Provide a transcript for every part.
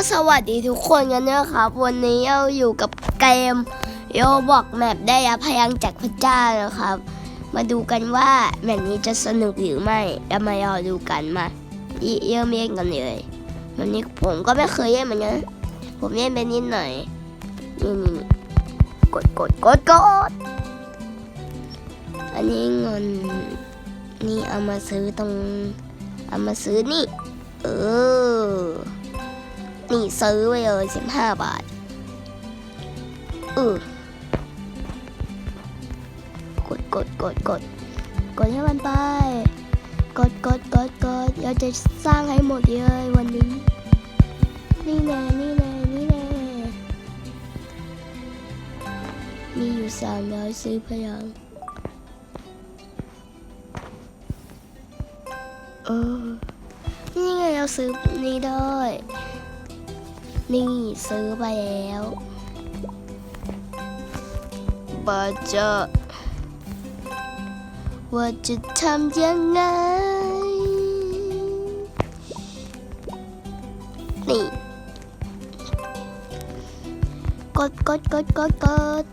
ก็สวัสดีทุกคนกันนะครับ วันนี้เราอยู่กับเกมโยบอกแมปได้รับพลังจากพระเจ้านะครับ มาดูกันว่าแมปนี้จะสนุกหรือไม่แล้วมารอดูกันมาเริ่ยมเล่นกันเลยวันนี้ผมก็ไม่เคยเล่นเหมือนกันผมเล่นไปนิดหน่อยนี่นี่กดกดกดกดอันนี้เงินนี่เอามาซื้อตรงเอามาซื้อนี่ เออ นี่ซื้อไว้เลยสิบห้าบาทเออกดกดกดกดกดให้มันไป กดกดกดกดเราจะสร้างให้หมดเลยวันนี้ นี่แน่นี่แน่นี่แน่มีอยู่สามร้อยซื้อพลังเออ นี่ไงเราซื้อนี่ได้ นี่ซื้อไปแล้วบาจะว่าจะทำยังไง นี่ กดกดกดกดกด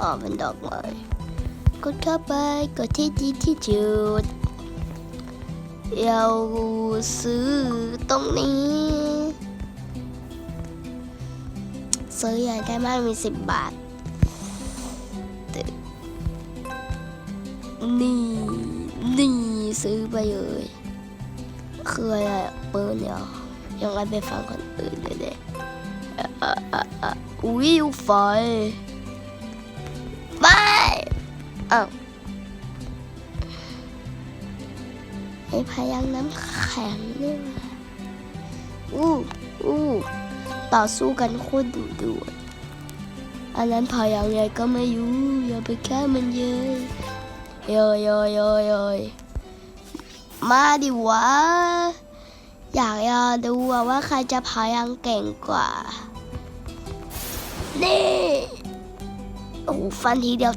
อ๋อเป็นดอกไม้กดเข้าไป กดที่ดีที่จุดเราซื้อตรงนี้ ซื้อใหญ่ได้มากมีสิบบาท นี่นี่ซื้อไปเลยคืออะไรปืนเนี่ยยังไงไปฟังคนอื่นเลยเด็อะอะอะอะวิวไฟไปอ้าวไอ้พยังน้ำแข็งเนี่ว่ะอู้อู้ ต่อสู้กันโคตรดุดุอะอันนั้นพยังไงก็ไม่รู้อย่าไปแค่มันเยอะโยโยโยโยมาดิวะ อยากจะดูว่าใครจะพยังเก่งกว่า นี่ โอ้ฟันทีเดียว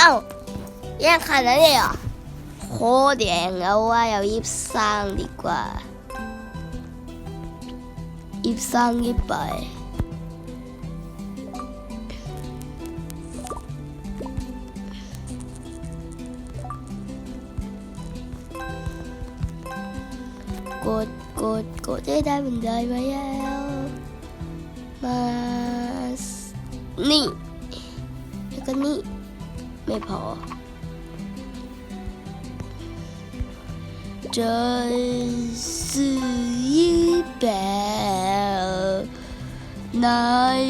อ้าแย่งขนาดนั้นเลยเหรอโคตรแย่งเอาว่าเรารีบสร้างดีกว่ารีบสร้างรีบไปกดกดกดได้ได้บันไดมาแล้วมาสนี่แล้วก็นี่ ไม่พอ这是一แบบนาย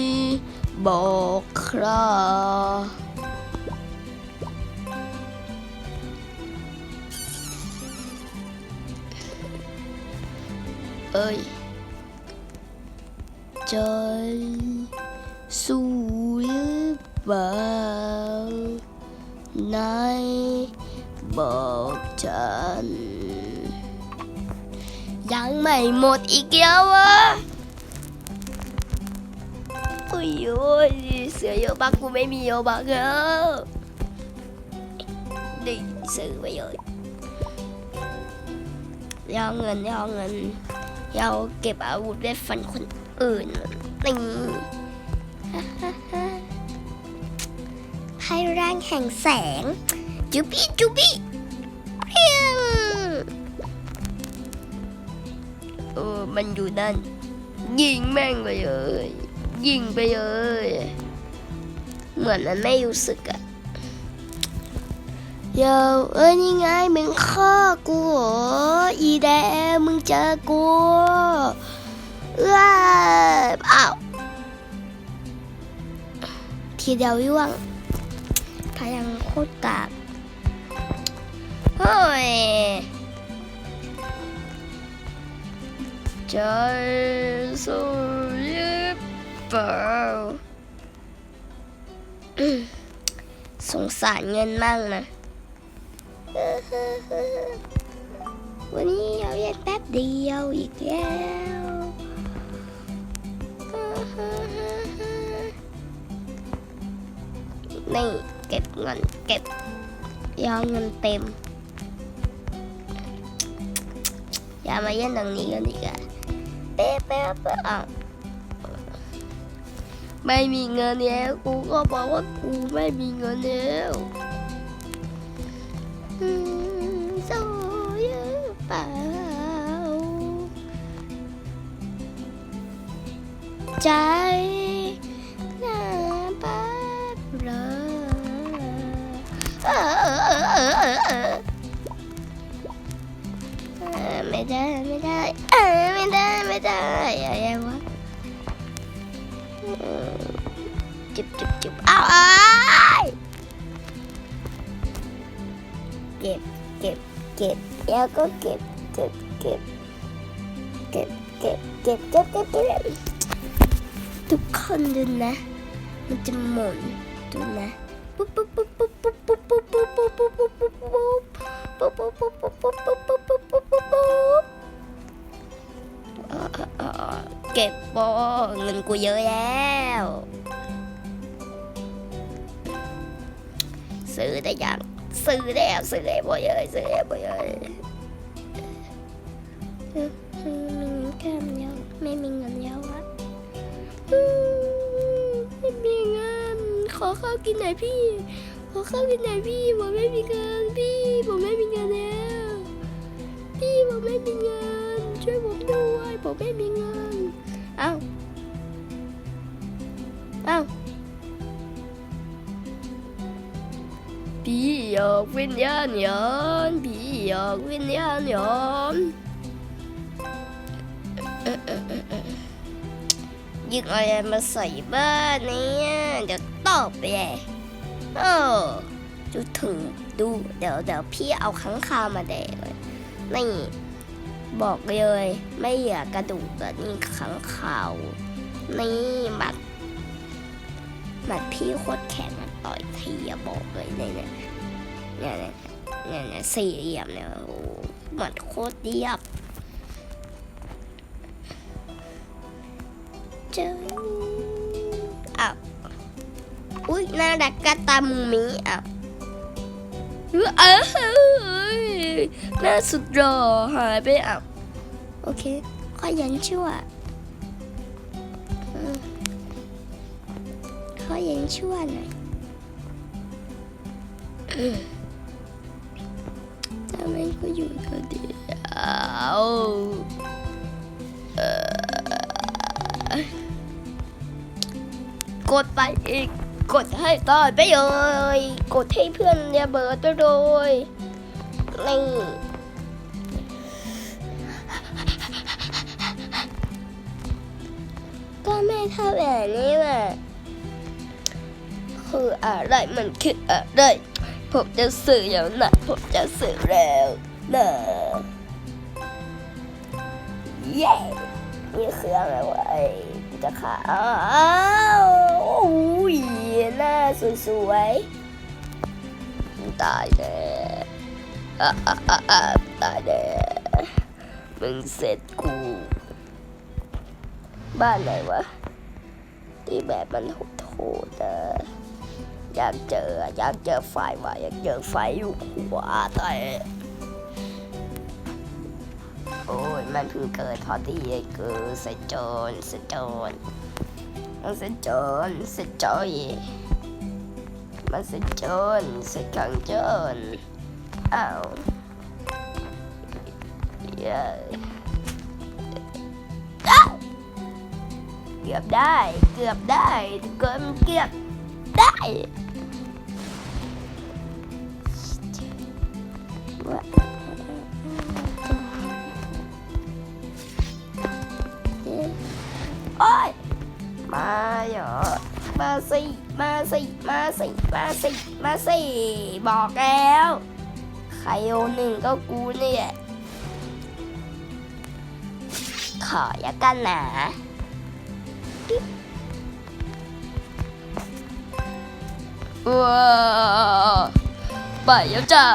บอกครับเอ้ยใจสู้หรือเปล่า นายบอกฉัน ยังไม่หมดอีกแล้ววะโอ้ยโอ้ยเสือโยบักกูไม่มีโยบักแล้วดิซื้อไปเลยเอาเงินเอาเงินเอาเก็บอาวุธไว้ฟันคนอื่นนี่ ให้ร่างแห่งแสง จุบี้จุบี้เพียงเออมันอยู่นั่น ยิงแม่งไปเลย ยิงไปเลย เหมือนมันไม่รู้สึกอะเดี๋ยวเอ้ยนี่ไงมึงฆ่ากูเหรออีแดงมึงเจอกูเอ้ยอ้าวทีเดียวร่วง พลังโคตรกากเฮ้ยใจสู้หรือเปล่าสงสารเงินมั่งนะ วันนี้เราเรียนแป๊บเดียวอีกแล้วนี่ ket mình ket do mình tìm dạ mà dân đừng nghĩ đi cả. Bé bé bé à mày bị ngờ nếu cũng có bỏ quá cú, mày bị ngờ nếu. Rồi trái ไม่ได้ไม่ได้เออไม่ได้ไม่ได้อะไรวะเออจุบจุบจุบเอาเอาเก็บเก็บเก็บแล้วก็เก็บเก็บเก็บเก็บเก็บเก็บเก็บเก็บเก็บทุกคนดูนะ มันจะหมุนดูนะปุ๊บปุ๊บปุ๊บปุ๊บปุ๊บปุ๊บปุ๊บปุ๊บปุ๊บปุ๊บปุ๊บปุ๊บปุ๊บปุ๊บปุ๊บ ปุ๊บเก็บโปเงินกูเยอะแล้ว ซื้อได้ยังซื้อแล้วซื้อได้บ่เยอะซื้อได้บ่เยอะมีเงินแค่เยอะไม่มีเงินเยอะวะไม่มีเงินขอข้าวกินหน่อยพี่ ขอข้าวกินหน่อยพี่ผมไม่มีเงินพี่ผมไม่มีเงินแล้ว พี่ผมไม่มีเงิน ช่วยผมด้วยผมไม่มีเงิน เอ้า เอ้า พี่อยากวิญญาณหยอนพี่อยากวิญญาณหยอนเอ่อเอ่อเอ่อเอ่อยิงอะไรมาใส่บ้านเนี่ยเดี๋ยวตอบเลยเออดูถึงดูเดี๋ยวเดี๋ยวพี่เอาข้างคาวมาแดก นี่ บอกเลยไม่เหลือกระดูกอะนี่ข้างคานี่หมัดหมัดพี่โคตรแข็งต่อยทีอะบอกเลยเนี่ยเนี่ยเนี่ยเนี่ยเนี่ยสี่เหลี่ยมเนี่ยโอ้โหมัดโคตรเรียบเจออ้าวอุ้ยน่ารักกะตามุมิอะ เออเอ้ยหน้าสุดหล่อหายไปอะโอเคขอยันชั่วเออขอยันชั่วหน่อยเออทำไมก็อยู่คนเดียวเออกดไปอีก กดให้ตายไปเลยกดให้เพื่อนอย่าเบิร์ดไปเลยนี่ก็ไม่เทำแบบนี้แหละคืออะไรมันคืออะไรผมจะสื่ออย่างนั้นผมจะสื่อแล้วนะเย้นี่คืออะไรวะไอ้จะขาอ้าวโอ้ย สวยๆตายแล้วอ่ตายแล้วมึงเสร็จกูบ้านไหนวะที่แบบมันโหดๆนะอยากเจออยากเจอไฟว่ะอยากเจอไฟอยู่หัวแต่โอ้ยมันเพิ่งเกิดพอดีไอ้กูเสยโจรเสยโจนเสยโจรเสยโจรมัน mà sẽ trốn, sẽ cần trốn Ow Yeah à! Cướp đây, cướp đây, cướp cướp đây. Ôi. Má rồi มาสิมาสิมาสิมาสิมาสิบอกแล้วใครโอหนึ่งก็กูเนี่ยขออย่ากันหนาปิ๊บว้าไปแล้วจ้า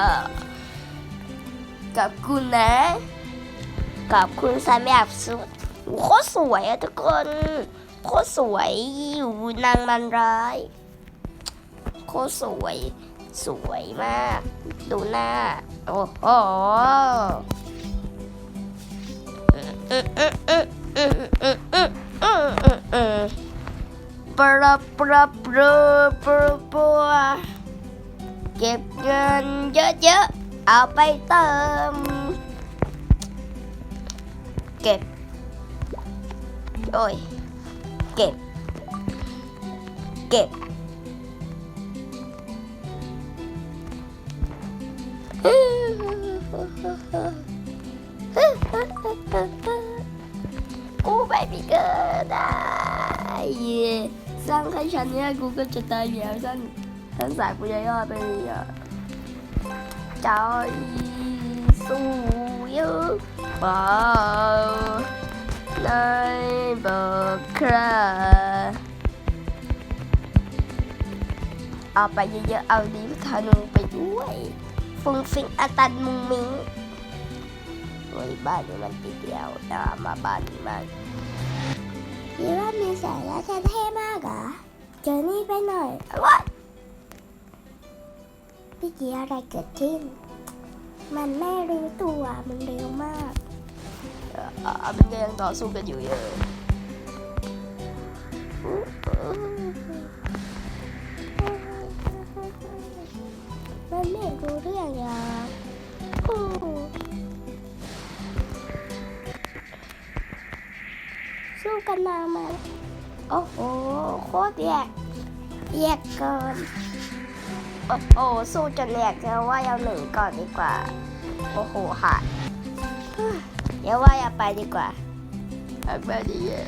กับคุณนะกับคุณสามแบบสุดโคตรสวยอะทุกคน โคตรสวยอยู่นางมันร้าย โคตรสวย สวยมาก ดูหน้า โอ้โหปราปราปราปราปราเก็บเงินเยอะๆ เอาไปเติม เก็บ โอ้ย เก็บ เก็บกูไปพิเกิดได้สร้างให้ฉันเนี่ยกูก็จะตายแล้วฉันฉันสายกูจะย่อไปเลยอะใจสู้ยอะเปล่า ในบอกใครเอาไปเยอะๆ เอาดีพานุไปด้วย ฟุ้งฟิงอาตันมุงมิงโอ้ยบ้านนี้มันติดเดียวนะมาบ้านนี้มากคิดว่ามีแสงและเท่มากเหรอ เจอนี่ไปหน่อยว่าพี่กี้อะไรเกิดขึ้น มันไม่รู้ตัวมันเร็วมากอ่า มันก็ยังต่อสู้กันอยู่เยอะมันไม่รู้เรื่องอย่าโอ้สู้กันนานมาโอ้โห โคตรแยก แยกเกินโอ้โห สู้จนแหลกแล้วว่าเอาหนึ่งก่อนดีกว่า โอ้โหค่ะเดี๋ยวว่าอย่าไปดีกว่าเอาบ้านนี้แหละ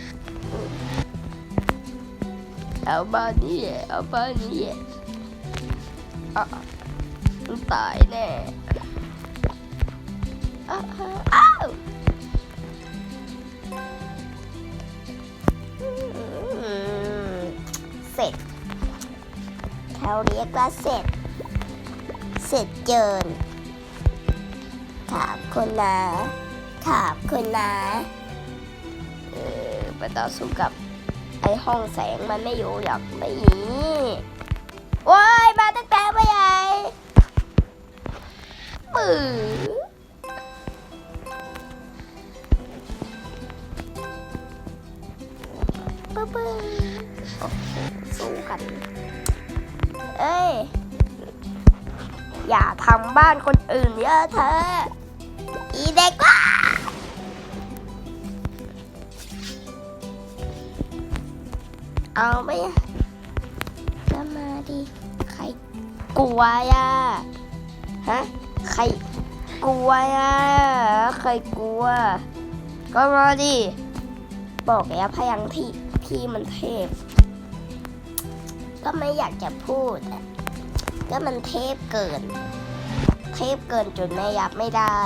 เอาบ้านนี้แหละเอาบ้านนี้แหละอะมันตายแน่อ้าวอ้าวอืมเสร็จเขาเรียกว่าเสร็จ เสร็จเจินขอบคุณนะ ขอบคุณนะเออไปต่อสู้กับไอห้องแสงมันไม่อยู่หรอกไม่หนีโอ้ยมาตั้งแต่เมื่อไหร่ปื้อปื้อปื้อโอ้โหสู้กัน เอ้ย อย่าทำบ้านคนอื่นเยอะเธอ อีเด็กว่า เอาไหมก็มาดิใครกลัวอะฮะใครกลัวอะใครกลัว ก็มาดิบอกแล้วพยังที่พี่มันเทพ ก็ไม่อยากจะพูดก็มันเทพเกิน เทพเกินจนแม่ยับไม่ได้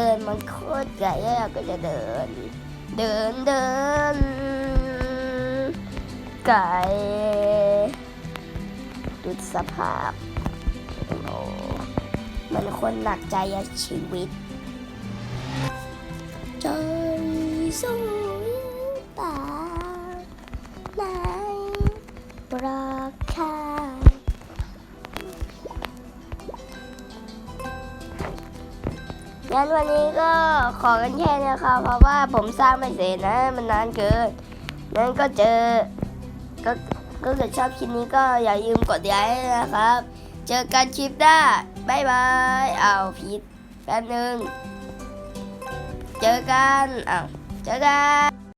ดินมันโคตรไกลแล้วเราก็จะเดิน เดินเดินไกลดูสภาพโอ้มันคนหนักใจชีวิตใจสู้ตาไหนรักค่า งั้นวันนี้ก็ขอกันแค่นี้ค่ะ เพราะว่าผมสร้างไม่เสร็จนะ มันนานเกินงั้นก็เจอ ก็ก็เกิดชอบคลิปนี้ก็อย่าลืมกดไลค์นะครับ เจอกันคลิปหน้าบ๊ายบายอ้าวผิดแป๊บนึง เจอกันอ้าวเจอกัน